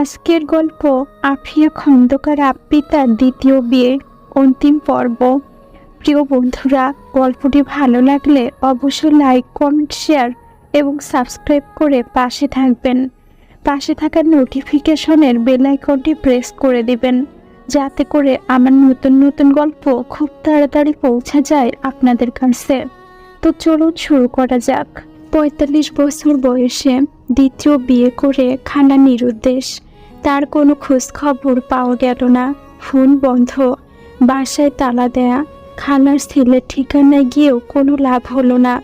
আজকের গল্প আফিয়া খন্দকার আপ্পিতার দ্বিতীয় বিয়ে অন্তিম পর্ব। প্রিয় বন্ধুরা, গল্পটি ভালো লাগলে অবশ্যই লাইক কমেন্ট শেয়ার এবং সাবস্ক্রাইব করে পাশে থাকবেন। পাশে থাকা নোটিফিকেশনের বেল আইকনটি প্রেস করে দিবেন, যাতে করে আমার নতুন নতুন গল্প খুব তাড়াতাড়ি পৌঁছে যায় আপনাদের কাছে। তো চলুন শুরু করা যাক। পঁয়তাল্লিশ বছর বয়সে দ্বিতীয় বিয়ে করে খানা নিরুদ্দেশ। তার কোনো খোঁজখবর পাওয়া গেল না। ফোন বন্ধ। বাসায় তালা দেয়া। খালার ছেলের ঠিকানায় গিয়েও কোনো লাভ হলো না।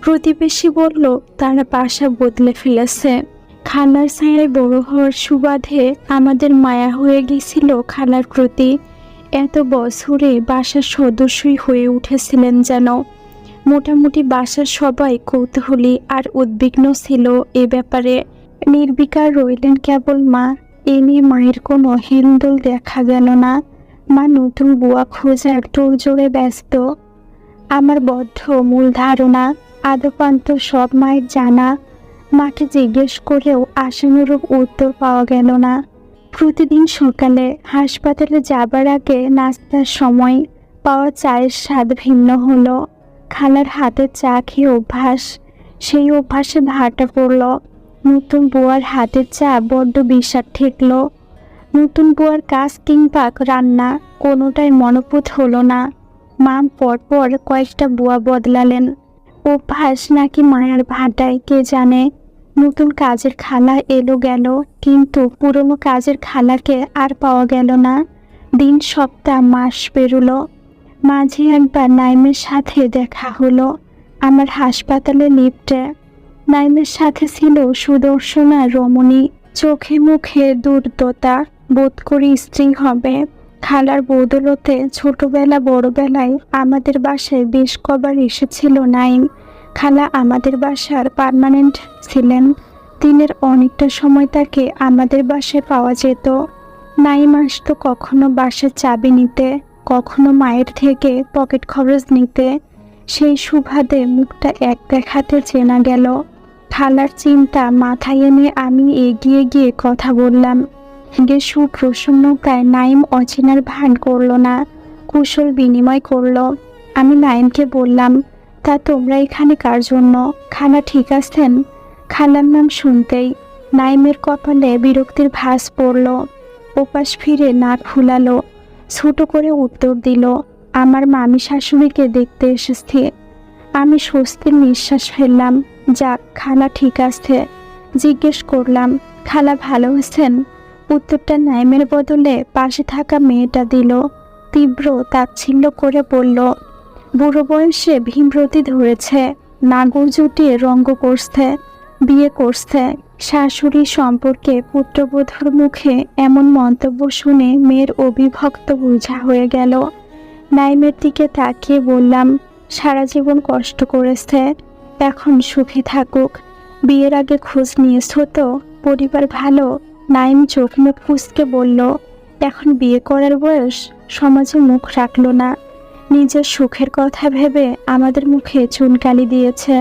প্রতিবেশী বলল, তারা বাসা বদলে ফেলেছে। খালার ছায়ায় বড় হওয়ার সুবাদে আমাদের মায়া হয়ে গেছিল খালার প্রতি। এত বছরে বাসার সদস্যই হয়ে উঠেছিলেন যেন। মোটামুটি বাসার সবাই কৌতূহলী আর উদ্বিগ্ন ছিল এ ব্যাপারে। নির্বিকার রইলেন কেবল মা। এ নিয়ে মায়ের কোনো হিলদোল দেখা গেল না। মা নতুন বুয়া খোঁজার জোরে ব্যস্ত। আমার বদ্ধ মূল ধারণা, আদপান্ত সব মায়ের জানা। মাকে জিজ্ঞেস করেও আশানুরূপ উত্তর পাওয়া গেল না। প্রতিদিন সকালে হাসপাতালে যাবার আগে নাস্তার সময় পাওয়া চায়ের স্বাদ ভিন্ন হলো। খালার হাতে চা খেয়ে অভ্যাস, সেই অভ্যাসে ভাটা পড়ল। নতুন বুয়ার হাতের চা বড্ড বিষাদ ঠেকল। নতুন বুয়ার কাজ কিংবা রান্না কোনোটাই মনোপুত হলো না। মা পরপর কয়েকটা বুয়া বদলালেন। অভ্যাস নাকি মায়ার ভাটায়, কে জানে? নতুন কাজের খালা এলো গেল, কিন্তু পুরনো কাজের খালাকে আর পাওয়া গেল না। দিন, সপ্তাহ, মাস পেরোলো। মাঝে একবার নাইমের সাথে দেখা হলো। আমার হাসপাতালে লিফটে নাইমের সাথে ছিল সুদর্শনা রমণী। চোখে মুখে দুর্দতা বোধ করি স্ত্রী হবে। খালার বদলতে ছোটবেলা বড়বেলায় আমাদের বাসায় বেশ কবার এসেছিল নাইম। খালা আমাদের বাসার পার্মানেন্ট ছিলেন। দিনের অনেকটা সময় তাকে আমাদের বাসায় পাওয়া যেত। নাইম আসতো কখনো বাসার চাবি নিতে, কখনো মায়ের থেকে পকেট খরচ নিতে। সেই সুবাদে মুখটা এক দেখাতে চেনা গেল। খালার চিন্তা মাথায় এনে আমি এগিয়ে গিয়ে কথা বললাম। গে সুপ্রসন্নতায় নাইম অচেনার ভান করল না, কুশল বিনিময় করল। আমি নাইমকে বললাম, তা তোমরা এখানে কার জন্য? খালা ঠিক আছেন? খালার নাম শুনতেই নাইমের কপালে বিরক্তির ভাস পড়ল। ওপাশ ফিরে নাক ফুলালো, ছোট করে উত্তর দিল, আমার মামি শাশুড়িকে দেখতে এসেছে। আমি স্বস্তির নিঃশ্বাস ফেললাম। যাক, খালা ঠিক আছে। জিজ্ঞেস করলাম, খালা ভালো আছেন? উত্তরটা নাইমের বদলে পাশে থাকা মেয়েটা দিল। তীব্র তাচ্ছিল্য করে বলল, বুড়ো বয়সে ভীমরতি ধরেছে, নাগর জুটিয়ে রঙ্গ করছে, বিয়ে করছে। শাশুড়ি সম্পর্কে পুত্রবোধর মুখে এমন মন্তব্য শুনে মেয়ের অবিভক্ত বোঝা হয়ে গেল। নাইমের দিকে তাকিয়ে বললাম, সারা জীবন কষ্ট করেছে এখন সুখী থাকুক। বিয়ের আগে খোঁজ নিয়েছ তো পরিবার ভালো, নাইম চোখ মুখ কুচকে বলল, এখন বিয়ে করার বয়স, সমাজে মুখ রাখল না। নিজের সুখের কথা ভেবে আমাদের মুখে চুনকালি দিয়েছে।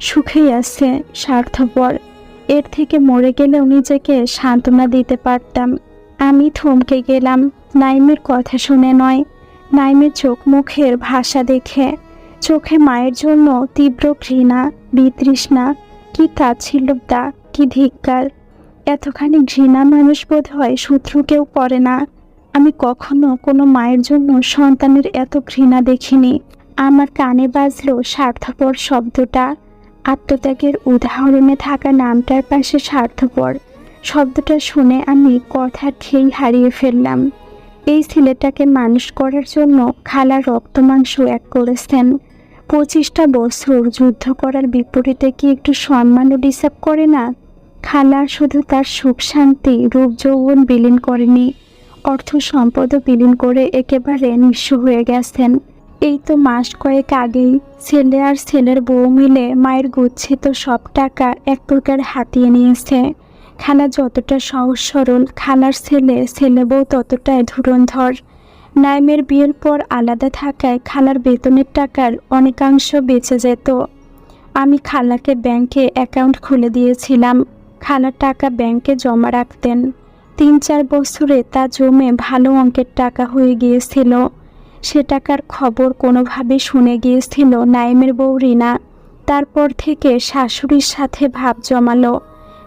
সুখেই আছে, স্বার্থপর। এর থেকে মরে গেলেও নিজেকে সান্ত্বনা দিতে পারতাম। আমি থমকে গেলাম, নাইমের কথা শুনে নয়। নাইমের চোখ মুখের ভাষা দেখে চোখে মায়ের জন্য তীব্র ঘৃণা, বিতৃষ্ণা, কি তাচ্ছিল্যতা, কি ধিক্কার। এতখানি ঘৃণা মানুষ বোধ হয় শত্রু কেউ পড়ে না। আমি কখনো কোনো মায়ের জন্য সন্তানের এত ঘৃণা দেখিনি। আমার কানে বাজলো স্বার্থপর শব্দটা। আত্মত্যাগের উদাহরণে থাকা নামটার পাশে স্বার্থপর। শব্দটা শুনে আমি কথার খেই হারিয়ে ফেললাম। এই ছেলেটাকে মানুষ করার জন্য খালা রক্ত মাংস এক করেছেন। পঁচিশটা বছর যুদ্ধ করার বিপরীতে কি একটু সম্মানও ডিসার্ভ করে না? খালা শুধু তার সুখ, শান্তি, রূপ, যৌবন বিলীন করেনি। অর্থ সম্পদও বিলীন করে একেবারে নিঃস্ব হয়ে গেছেন। এই তো মাস কয়েক আগেই ছেলে আর ছেলের বউ মিলে মায়ের গুচ্ছিত সব টাকা এক প্রকার হাতিয়ে নিয়েছে। খালা যতটা সহজ সরল, খালার ছেলে ছেলে বউ ততটাই ধুরন্ধর। নাইমের বিয়ের পর আলাদা থাকায় খালার বেতনের টাকার অনেকাংশ বেঁচে যেত। আমি খালাকে ব্যাংকে অ্যাকাউন্ট খুলে দিয়েছিলাম। খালার টাকা ব্যাংকে জমা রাখতেন। তিন চার বছরে তা জমে ভালো অঙ্কের টাকা হয়ে গিয়েছিল। সে টাকার খবর কোনোভাবে শুনে গিয়েছিল নাইমের বউ রিনা। তারপর থেকে শাশুড়ির সাথে ভাব জমালো।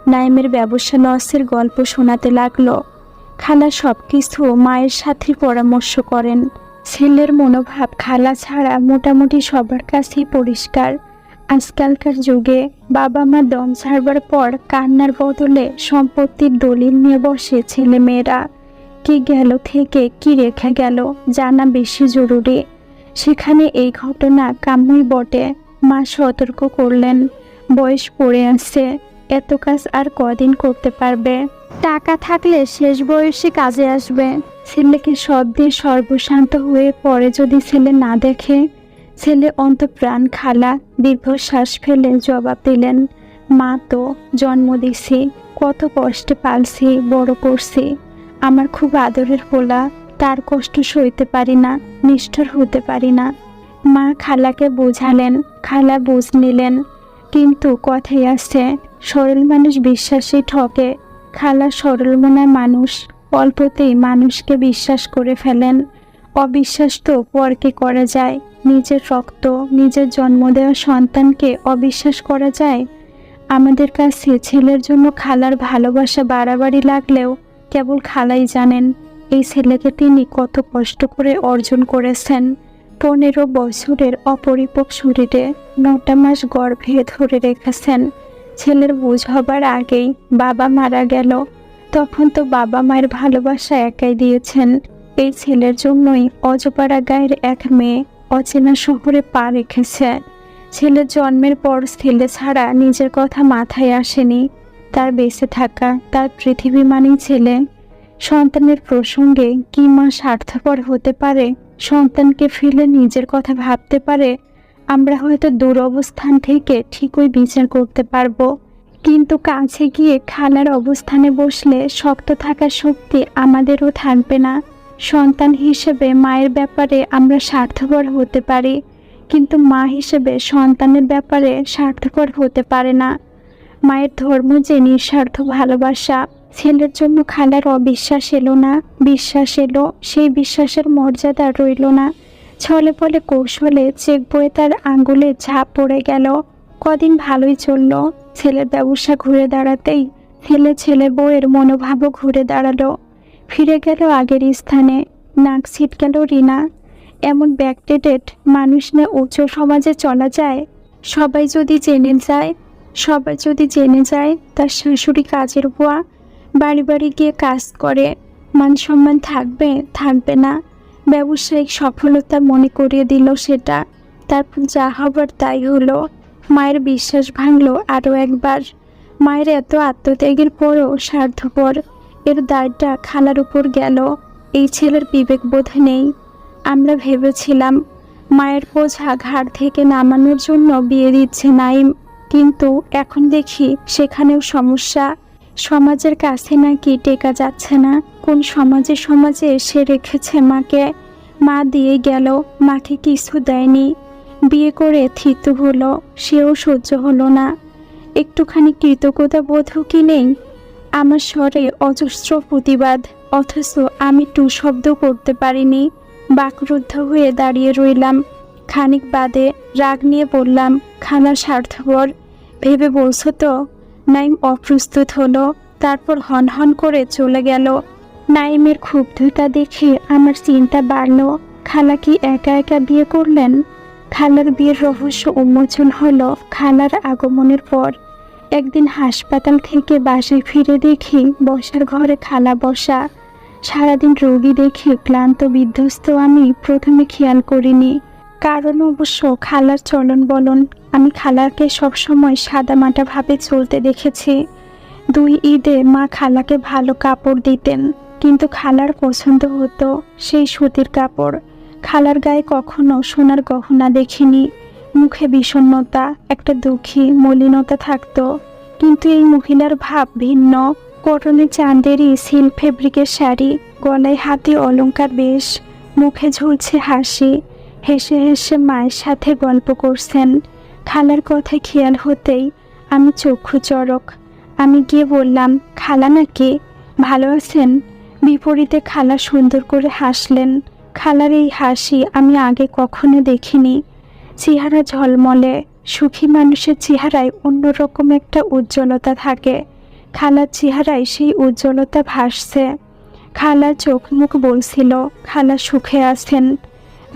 নাইমের ব্যবসা লসের গল্প শোনাতে লাগল। খালা সব কিছু মায়ের সাথে পরামর্শ করেন। ছেলের মনোভাব খালা ছাড়া মোটামুটি সবার কাছেই পরিষ্কার। আজকালকার যুগে বাবা মা দম ছাড়বার পর কান্নার বদলে সম্পত্তির দলিল নিয়ে বসে ছেলে মেয়েরা। কি গেল থেকে কি রেখে গেল জানা বেশি জরুরি। সেখানে এই ঘটনা কাম্যই বটে। মা সতর্ক করলেন, বয়স পড়ে আসছে, এত কাজ আর কদিন করতে পারবে? টাকা থাকলে শেষ বয়সে কাজে আসবে। ছেলেকে সব দিয়ে সর্বশান্ত হয়ে পরে যদি ছেলে না দেখে। ছেলে অন্তপ্রাণ খালা, দীর্ঘশ্বাস ফেলে জবাব দিলেন, মা তো জন্ম দিছি, কত কষ্টে পালছি, বড় করছি। আমার খুব আদরের পোলা, তার কষ্ট সইতে পারি না, নিষ্ঠুর হতে পারি না। মা খালাকে বোঝালেন, খালা বুঝ নিলেন, কিন্তু কথাই আছে, সরল মানুষ বিশ্বাসে ঠকে খালা সরল মনের মানুষ, অল্পতেই মানুষকে বিশ্বাস করে ফেলেন। অবিশ্বাস তো পরকে করা যায়, নিজের রক্ত, নিজের জন্ম দেওয়া সন্তানকে অবিশ্বাস করা যায়? আমাদের কাছে ছেলের জন্য খালার ভালোবাসা বাড়াবাড়ি লাগলেও কেবল খালাই জানেন, এই ছেলেকে তিনি কত কষ্ট করে অর্জন করেছেন। পনেরো বছরের অপরিপক শরীরে নটা মাস গর্ভে ধরে রেখেছেন। ছেলের বুঝ হবার আগেই বাবা মারা গেল। তখন তো বাবা মায়ের ভালোবাসা একাই দিয়েছেন। এই ছেলের জন্যই অজপাড়া গায়ের এক মেয়ে অচেনা শহরে পা রেখেছে। ছেলের জন্মের পর ছেলে ছাড়া নিজের কথা মাথায় আসেনি। তার বেঁচে থাকা তার পৃথিবী মানেই ছেলে। সন্তানের প্রসঙ্গে কি মা স্বার্থপর হতে পারে? সন্তানকে ফেলে নিজের কথা ভাবতে পারে? আমরা হয়তো দুরবস্থান থেকে ঠিকই বিচার করতে পারব। কিন্তু কাছে গিয়ে খালার অবস্থানে বসলে শক্ত থাকার শক্তি আমাদেরও থাকবে না। সন্তান হিসেবে মায়ের ব্যাপারে আমরা স্বার্থপর হতে পারি, কিন্তু মা হিসেবে সন্তানের ব্যাপারে স্বার্থপর হতে পারে না। মায়ের ধর্ম যে নিঃস্বার্থ ভালোবাসা, ছেলের জন্য খালার অবিশ্বাস এলো না, বিশ্বাস এলো, সেই বিশ্বাসের মর্যাদা রইল না। ছলে পলে কৌশলে চেক বয়ে তার আঙ্গুলে ঝাঁপ পড়ে গেল। কদিন ভালোই চলল। ছেলের ব্যবসা ঘুরে দাঁড়াতেই ছেলে ছেলে বউয়ের মনোভাবও ঘুরে দাঁড়াল। ফিরে গেল আগের স্থানে। নাক ছিটকেল রিনা। এমন ব্যাকডেটেড মানুষ না উচ্চ সমাজে চলা যায়? সবাই যদি জেনে যায়, সবাই যদি জেনে যায় তার শাশুড়ি কাজের বুয়া। বাড়ি বাড়ি গিয়ে কাজ করে। মান সম্মান থাকবে থাকবে না। ব্যবসায়িক সফলতা মনে করিয়ে দিল সেটা। তারপর যা হবার তাই হলো। মায়ের বিশ্বাস ভাঙল আরও একবার। মায়ের এত আত্মত্যাগের পরও স্বার্থপর। এর দায়টা খালার উপর গেল। এই ছেলের বিবেক বোধ নেই। আমরা ভেবেছিলাম, মায়ের বোঝা ঘাড় থেকে নামানোর জন্য বিয়ে দিচ্ছে নাইম। কিন্তু এখন দেখি সেখানেও সমস্যা। সমাজের কাছে নাকি টেকা যাচ্ছে না? কোন সমাজে সমাজে এসে রেখেছে মাকে? মা দিয়ে গেল মাকে কিছু দেয়নি। বিয়ে করে থিতু হলো, সেও সহ্য হলো না। একটুখানি কৃতজ্ঞতা বোধও কি নেই? আমার স্বরে অজস্র প্রতিবাদ, অথচ আমি টু শব্দ করতে পারিনি। বাকরুদ্ধ হয়ে দাঁড়িয়ে রইলাম। খানিক বাদে রাগ নিয়ে বললাম খানা স্বার্থপর, ভেবে বলছো তো? নাইম অপ্রস্তুত হলো, তারপর হন হন করে চলে গেল। নাইমের ক্ষুব্ধতা দেখে আমার চিন্তা বাড়ল, খালা কি একা একা বিয়ে করলেন? খালার বিয়ের রহস্য উন্মোচন হলো খালার আগমনের পর। একদিন হাসপাতাল থেকে বাসায় ফিরে দেখি বসার ঘরে খালা বসা। সারাদিন রোগী দেখে ক্লান্ত বিধ্বস্ত আমি প্রথমে খেয়াল করিনি। কারণ অবশ্য খালার চলন বলন, আমি খালাকে সবসময় সাদামাটা ভাবে চলতে দেখেছি। দুই ঈদে মা খালাকে ভালো কাপড় দিতেন, কিন্তু খালার পছন্দ হতো সেই সুতির কাপড়। খালার গায়ে কখনো সোনার গহনা দেখিনি, মুখে বিষণ্ণতা, একটা দুঃখী মলিনতা থাকতো। কিন্তু এই মহিলার ভাব ভিন্ন। কটনে চাঁদেরই সিল্ক ফেব্রিকের শাড়ি, গলায় হাতে অলংকার বেশ, মুখে ঝুলছে হাসি। হেসে হেসে মায়ের সাথে গল্প করছেন। খালার কথা খেয়াল হতেই আমি চক্ষু চড়ক। আমি গিয়ে বললাম, খালা নাকি? ভালো আছেন? বিপরীতে খালা সুন্দর করে হাসলেন। খালার এই হাসি আমি আগে কখনো দেখিনি। চেহারা ঝলমলে, সুখী মানুষের চেহারায় অন্যরকম একটা উজ্জ্বলতা থাকে। খালার চেহারায় সেই উজ্জ্বলতা ভাসছে। খালার চোখ মুখ বলছিল, খালা সুখে আছেন।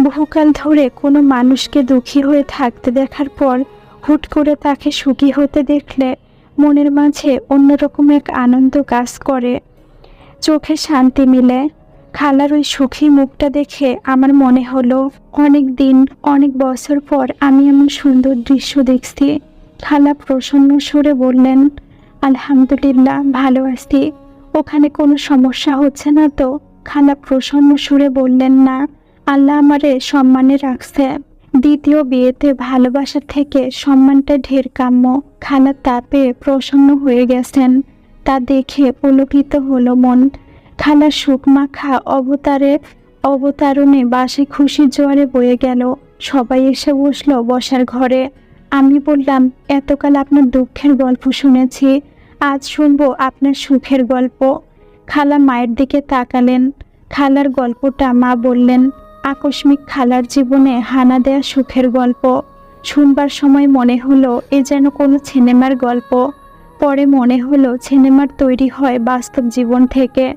বহুকাল ধরে কোনো মানুষকে দুঃখী হয়ে থাকতে দেখার পর হুট করে তাকে সুখী হতে দেখলে মনের মাঝে অন্যরকম এক আনন্দ কাজ করে। চোখে শান্তি মিলে। খালার ওই সুখী মুখটা দেখে আমার মনে হলো, অনেক দিন, অনেক বছর পর আমি এমন সুন্দর দৃশ্য দেখছি। খালা প্রসন্ন সুরে বললেন, আলহামদুলিল্লাহ, ভালো আছি। ওখানে কোনো সমস্যা হচ্ছে না তো? খালা প্রসন্ন সুরে বললেন, না আল্লাহ আমারে সম্মানে রাখছে। দ্বিতীয় বিয়েতে ভালোবাসার থেকে সম্মানটা ঢের কাম্য। খালা তাপে প্রসন্ন হয়ে গেছেন। তা দেখে পুলকিত হলো মন। খালা সুকমাখা অবতারে অবতারণে বাসে খুশি জোয়ারে বয়ে গেল। সবাই এসে বসল বসার ঘরে। আমি বললাম, এতকাল আপনার দুঃখের গল্প শুনেছি। আজ শুনব আপনার সুখের গল্প। খালা মায়ের দিকে তাকালেন। খালার গল্পটা মা বললেন আকস্মিক খালার জীবনে হানা দেয়া সুখের গল্প। শুনবার সময় মনে হলো এ যেন কোনো সিনেমার গল্প। পরে মনে হলো সিনেমার তৈরি হয় বাস্তব জীবন থেকে।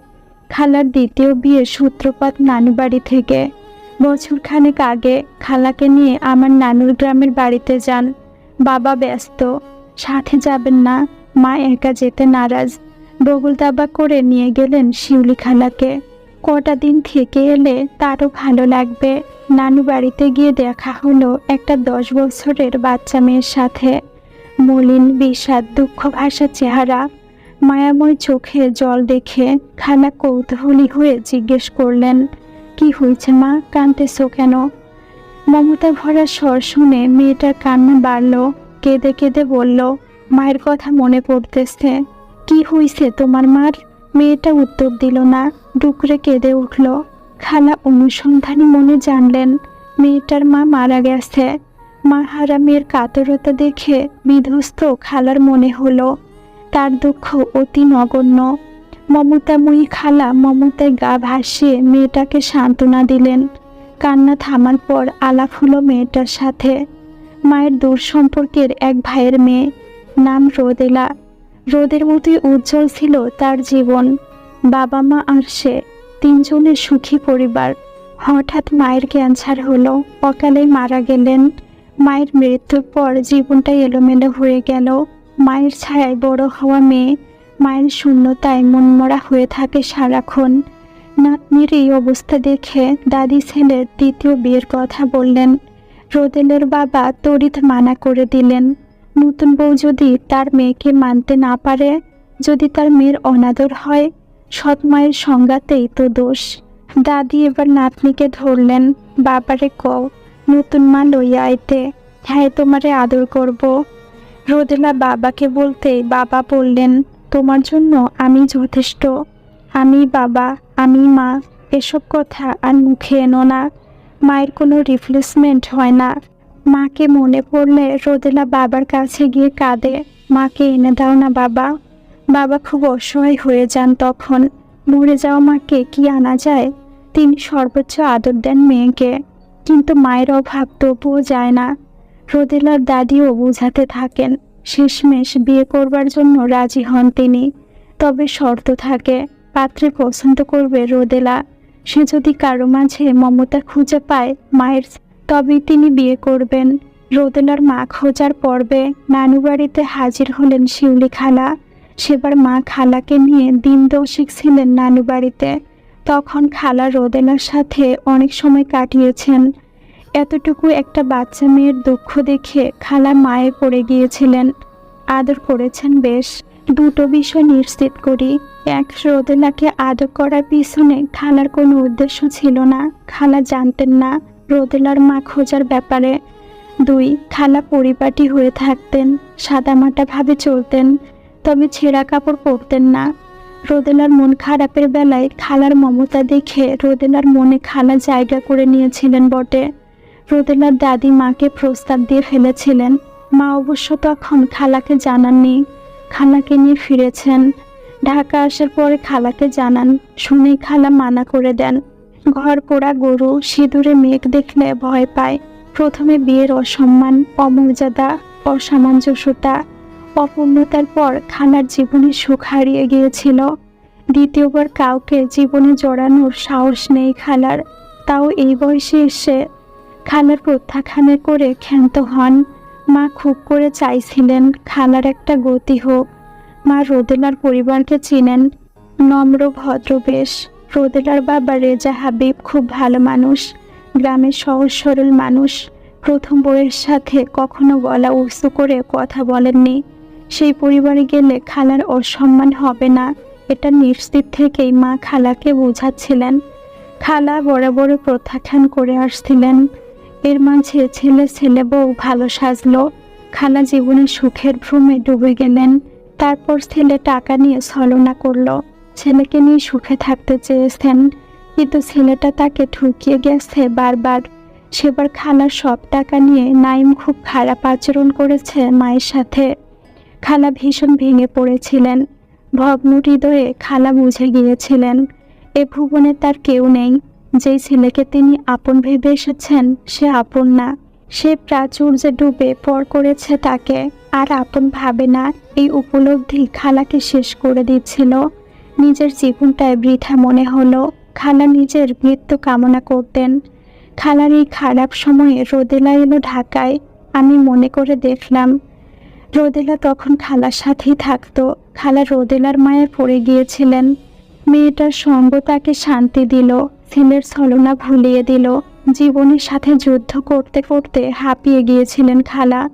খালার দ্বিতীয় বিয়ে সূত্রপাত নানু বাড়ি থেকে। বছর খানেক আগে খালাকে নিয়ে আমার নানুর গ্রামের বাড়িতে যান। বাবা ব্যস্ত, সাথে যাবেন না, মা একা যেতে নারাজ। বগুল দাবা করে নিয়ে গেলেন শিউলি খালাকে। কটা দিন থেকে এলে তারও ভালো লাগবে। নানু বাড়িতে গিয়ে দেখা হলো একটা দশ বছরের বাচ্চা মেয়ের সাথে। মলিন, বিষাদ দুঃখ ভাষা চেহারা, মায়াময় চোখে জল দেখে খালা কৌতূহলী হয়ে জিজ্ঞেস করলেন, কি হয়েছে মা? কাঁদতেছো কেন? মমতা ভরা স্বর শুনে মেয়েটার কান্না বাড়ল, কেঁদে কেঁদে বলল, মায়ের কথা মনে পড়তেছে। কি হয়েছে তোমার মার? মেয়েটা উত্তর দিল না। ডুকরে কেঁদে উঠল। খালা অনুসন্ধানী মনে জানলেন, মেয়েটার মা মারা গেছে। মা হারা মেয়ের কাতরতা দেখে বিধ্বস্ত খালার মনে হলো, তার দুঃখ অতি নগণ্য। মমতাময়ী খালা মমতায় গা ভাসিয়ে মেয়েটাকে সান্ত্বনা দিলেন। কান্না থামার পর আলাপ হলো মেয়েটার সাথে। মায়ের দূর সম্পর্কের এক ভাইয়ের মেয়ে, নাম রোদেলা। রোদের মতোই উজ্জ্বল ছিল তার জীবন। বাবা মা আর সে তিনজনের সুখী পরিবার। হঠাৎ মায়ের ক্যান্সার হলো। অকালে মারা গেলেন। মায়ের মৃত্যুর পর জীবনটা এলোমেলো হয়ে গেল। মায়ের ছায়ায় বড় হওয়া মেয়ে, মায়ের শূন্যতায় মনমরা হয়ে থাকে সারাক্ষণ। নাতনির এই অবস্থা দেখে দাদি ছেলের দ্বিতীয় বিয়ের কথা বললেন। রোদেলের বাবা তড়িৎ মানা করে দিলেন। নতুন বউ যদি তার মেয়েকে মানতে না পারে, যদি তার মেয়ের অনাদর হয় সৎ মায়ের সংজ্ঞাতেই তো দোষ। দাদি এবার নাতনিকে ধরলেন, বাবারে কও, নতুন মা লইয়া আইতে হ্যাঁ তোমারে আদর করব। রোদেলা বাবাকে বলতে বাবা বললেন, তোমার জন্য আমি যথেষ্ট। আমি বাবা, আমি মা, এসব কথা আর মুখে এনো না। মায়ের কোনো রিপ্লেসমেন্ট হয় না। মাকে মনে পড়লে রোদেলা বাবার কাছে গিয়ে কাঁদে, মাকে এনে দাও না বাবা। বাবা খুব অসহায় হয়ে যান তখন। মরে যাওয়া মাকে কি আনা যায়? তিনি সর্বোচ্চ আদর দেন মেয়েকে। কিন্তু মায়ের অভাব তবুও যায় না। রোদেলার দাদিও বোঝাতে থাকেন, শেষমেশ বিয়ে করবার জন্য রাজি হন তিনি। তবে শর্ত থাকে, পাত্রে পছন্দ করবে রোদেলা। সে যদি কারও মাঝে মমতা খুঁজে পায় মায়ের, তবেই তিনি বিয়ে করবেন। রোদেলার মা খোঁজার পর্বে নানু বাড়িতে হাজির হলেন শিউলি খালা সেবার মা খালাকে নিয়ে দিন দোষিক ছিলেন নানু বাড়িতে। তখন খালা রোদেলার সাথে অনেক সময় কাটিয়েছেন। এতটুকু একটা বাচ্চা মেয়ের দুঃখ দেখে খালা মায়ে পড়ে গিয়েছিলেন। আদর করেছেন বেশ। দুটো বিষয় নিশ্চিত করি। এক, রোদেলাকে আদর করার পিছনে খালার কোনো উদ্দেশ্য ছিল না। খালা জানতেন না রোদেলার মা খোঁজার ব্যাপারে। দুই, খালা পরিপাটি হয়ে থাকতেন সাদামাটাভাবে চলতেন। তবে ছেঁড়া কাপড় পরতেন না। রোদেলার মন খারাপের বেলায় খালার মমতা দেখে রোদেলার মনে খালা জায়গা করে নিয়েছিলেন বটে। রোদেলার দাদি মাকে প্রস্তাব দিয়ে ফেলেছিলেন। মা অবশ্য তখন খালাকে জানাননি। খালাকে নিয়ে ফিরেছেন। ঢাকা আসার পরে খালাকে জানান, শুনেই খালা মানা করে দেন। ঘর পোড়া গরু, সিঁদুরে মেঘ দেখলে ভয় পায়। প্রথমে বিয়ের অসম্মান, অমর্যাদা, অসামঞ্জস্যতা অপূর্ণতার পর খালার জীবনে সুখ হারিয়ে গিয়েছিল। দ্বিতীয়বার কাউকে জীবনে জড়ানোর সাহস নেই খালার। তাও এই বয়সে এসে খালার প্রত্যাখ্যানে করে ক্ষান্ত হন। মা খুব করে চাইছিলেন খালার একটা গতি হোক। মা রোদেলার পরিবারকে চিনেন। নম্র, ভদ্র বেশ। রোদেলার বাবা রেজা হাবিব খুব ভালো মানুষ। গ্রামের সহজ, সরল মানুষ। প্রথম বইয়ের সাথে কখনো গলা উঁচু করে কথা বলেননি। সেই পরিবারে গেলে খালার অসম্মান হবে না। এটা নিশ্চিত থেকেই মা খালাকে বোঝাচ্ছিলেন। খালা বরাবর প্রত্যাখ্যান করে আসছিলেন। এর মাঝে ছেলে ছেলে বউ ভালো সাজলো। খালা জীবনে সুখের ভ্রমে ডুবে গেলেন। তারপর ছেলে টাকা নিয়ে ছলনা করল। ছেলেকে নিয়ে সুখে থাকতে চেয়েছেন। কিন্তু ছেলেটা তাকে ঠুকিয়ে গেছে বারবার। সেবার খালার সব টাকা নিয়ে নাইম খুব খারাপ আচরণ করেছে মায়ের সাথে। খালা ভীষণ ভেঙে পড়েছিলেন। ভগ্ন হৃদয়ে খালা বুঝে গিয়েছিলেন, এ ভুবনে তার কেউ নেই। যেই ছেলেকে তিনি আপন ভেবে এসেছেন, সে আপন না। সে প্রাচুর্যে ডুবে পর করেছে তাকে আর আপন ভাবে না, এই উপলব্ধি খালাকে শেষ করে দিচ্ছিল। নিজের জীবনটায় বৃথা মনে হলো, খালা নিজের মৃত্যু কামনা করতেন। খালার এই খারাপ সময়ে রোদেলা এলো ঢাকায়। আমি মনে করে দেখলাম রোদেলা তখন খালার সাথেই থাকতো। খালা রোদেলার মায়ের পড়ে গিয়েছিলেন। মেয়েটার সঙ্গ তাকে শান্তি দিল, ছেলের ছলনা ভুলিয়ে দিল, জীবনের সাথে যুদ্ধ করতে করতে হাঁপিয়ে গিয়েছিলেন খালা।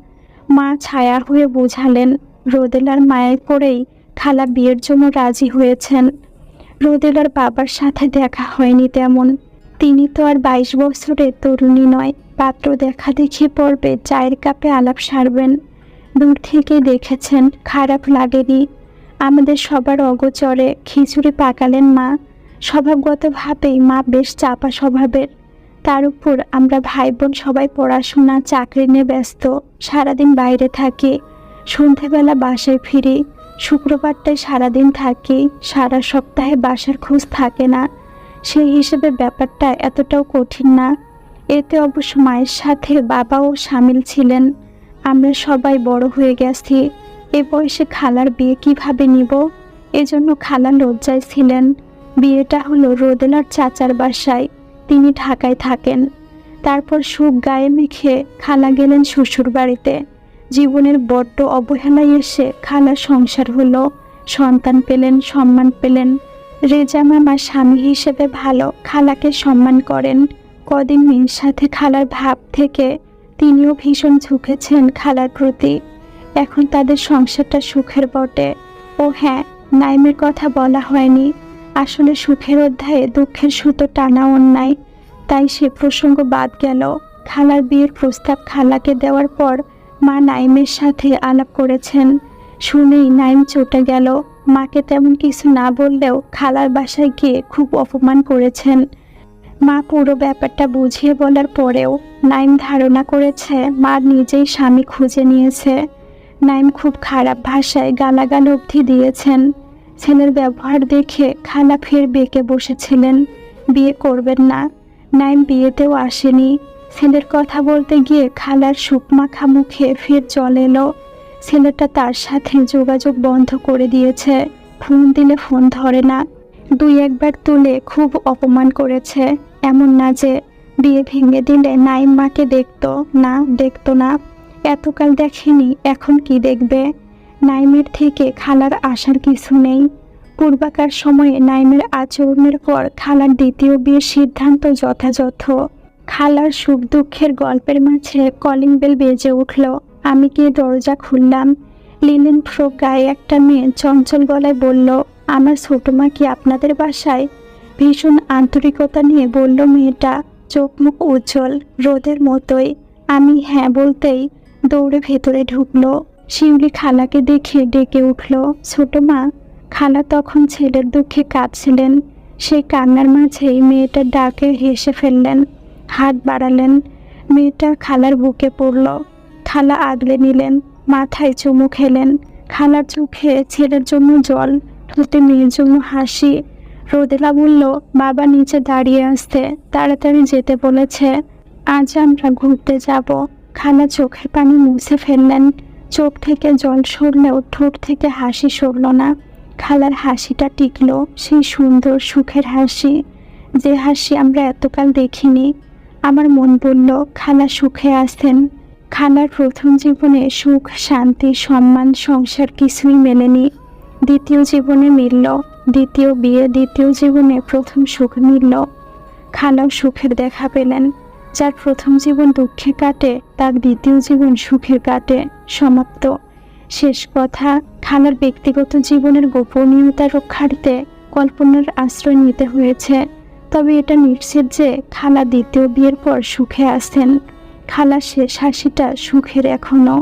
মা ছায়া হয়ে বোঝালেন, রোদেলার মায়ের পরেই খালা বিয়ের জন্য রাজি হয়েছেন। রোদেলার বাবার সাথে দেখা হয়নি তেমন। তিনি তো আর বাইশ বছরের তরুণী নয়, পাত্র দেখা দেখি পড়বে, চায়ের কাপে আলাপ সারবেন। দূর থেকে দেখেছেন, খারাপ লাগেনি। আমাদের সবার অগোচরে খিচুড়ি পাকালেন মা। স্বভাবগতভাবেই মা বেশ চাপা স্বভাবের। তার উপর আমরা ভাই বোন সবাই পড়াশোনা, চাকরি নিয়ে ব্যস্ত, সারাদিন বাইরে থাকি, সন্ধেবেলা বাসায় ফিরি শুক্রবারটায় সারাদিন থাকি, সারা সপ্তাহে বাসার খোঁজ থাকে না। সেই হিসেবে ব্যাপারটা এতটাও কঠিন না। এতে অবশ্য মায়ের সাথে বাবাও সামিল ছিলেন। আমরা সবাই বড় হয়ে গেছি। এ বয়সে খালার বিয়ে কীভাবে নিব? এজন্য খালা লজ্জায় ছিলেন। বিয়েটা হলো রোদেলার চাচার বাসায়। তিনি ঢাকায় থাকেন। তারপর সুখ গায়ে মেখে খালা গেলেন শ্বশুর বাড়িতে জীবনের বড্ড অবহেলায় এসে খালার সংসার হলো। সন্তান পেলেন, সম্মান পেলেন। রেজা মামা স্বামী হিসেবে ভালো, খালাকে সম্মান করেন। কদিন মিন সাথে খালার ভাব থেকে তিনিও ভীষণ ঝুঁকেছেন খালার প্রতি। এখন তাদের সংসারটা সুখের বটে। ও হ্যাঁ নাইমের কথা বলা হয়নি। আসলে সুখের অধ্যায়ে দুঃখের সুতো টানা অন্যায়। তাই সে প্রসঙ্গ বাদ গেল। খালার বিয়ের প্রস্তাব খালাকে দেওয়ার পর মা নাইমের সাথে আলাপ করেছেন। শুনেই নাইম চটে গেল। মাকে তেমন কিছু না বললেও খালার বাসায় গিয়ে খুব অপমান করেছেন। মা পুরো ব্যাপারটা বুঝিয়ে বলার পরেও নাইম ধারণা করেছে, মা নিজেই স্বামী খুঁজে নিয়েছে। নাইম খুব খারাপ ভাষায় গালাগাল অবধি দিয়েছেন। ছেলের ব্যবহার দেখে খালা ফের বেঁকে বসেছিলেন। বিয়ে করবেন না। নাইম বিয়েতেও আসেনি। ছেলের কথা বলতে গিয়ে খালার সুকমাখা মুখে ফের জল এলো। ছেলেটা তার সাথে যোগাযোগ বন্ধ করে দিয়েছে। ফোন দিলে ফোন ধরে না। দুই একবার তুলে খুব অপমান করেছে। এমন না যে বিয়ে ভেঙে দিলে নাইম মাকে দেখতো। না দেখতো না। এতকাল দেখেনি, এখন কি দেখবে? নাইমের থেকে খালার আসার কিছু নেই। পূর্বাকার সময়ে নাইমের আচরণের পর খালার দ্বিতীয় বিয়ের সিদ্ধান্ত যথাযথ। খালার সুখ দুঃখের গল্পের মাঝে কলিং বেল বেজে উঠল। আমি গিয়ে দরজা খুললাম? লিনেন ফ্রক গায়ে একটা মেয়ে চঞ্চল গলায় বলল আমার ছোট মা কি আপনাদের বাসায়? ভীষণ আন্তরিকতা নিয়ে বলল, মেয়েটা, চোখ মুখ উজ্জ্বল, রোদের মতোই। আমি হ্যাঁ বলতেই দৌড়ে ভেতরে ঢুকলো। শিউলি খালাকে দেখে ডেকে উঠল, ছোট মা, খালা তখন ছেলের দুঃখে কাঁদছিলেন। সেই কান্নার মাঝেই মেয়েটার ডাকে হেসে ফেললেন, হাত বাড়ালেন। মেয়েটা খালার বুকে পড়ল। খালা আগলে নিলেন, মাথায় চুমু খেলেন। খালার চোখে ছেলের জন্য জল ঠোঁটে মেয়ের জন্য হাসি রোদেলা বলল, বাবা নিচে দাঁড়িয়ে আসতে তাড়াতাড়ি যেতে বলেছে। আজ আমরা ঘুরতে যাব। খালা চোখের পানি মুছে ফেললেন। চোখ থেকে জল সরলেও ঠোঁট থেকে হাসি সরল না। খালার হাসিটা টিকল, সেই সুন্দর সুখের হাসি। যে হাসি আমরা এতকাল দেখিনি। আমার মন বলল, খালা সুখে আসতেন খালার প্রথম জীবনে সুখ, শান্তি, সম্মান, সংসার কিছুই মেলেনি। দ্বিতীয় জীবনে মিলল, দ্বিতীয় বিয়ে, দ্বিতীয় জীবনে প্রথম সুখ মিলল। খালাও সুখের দেখা পেলেন, যার প্রথম জীবন দুঃখে কাটে, তার দ্বিতীয় জীবন সুখে কাটে, সমাপ্ত। শেষ কথা, খালার ব্যক্তিগত জীবনের গোপনীয়তা রক্ষার্থে কল্পনার আশ্রয় নিতে হয়েছে। তবে এটা নিশ্চিত যে খালা দ্বিতীয় বিয়ের পর সুখে আছেন। খালার শেষ হাসিটা সুখের এখনও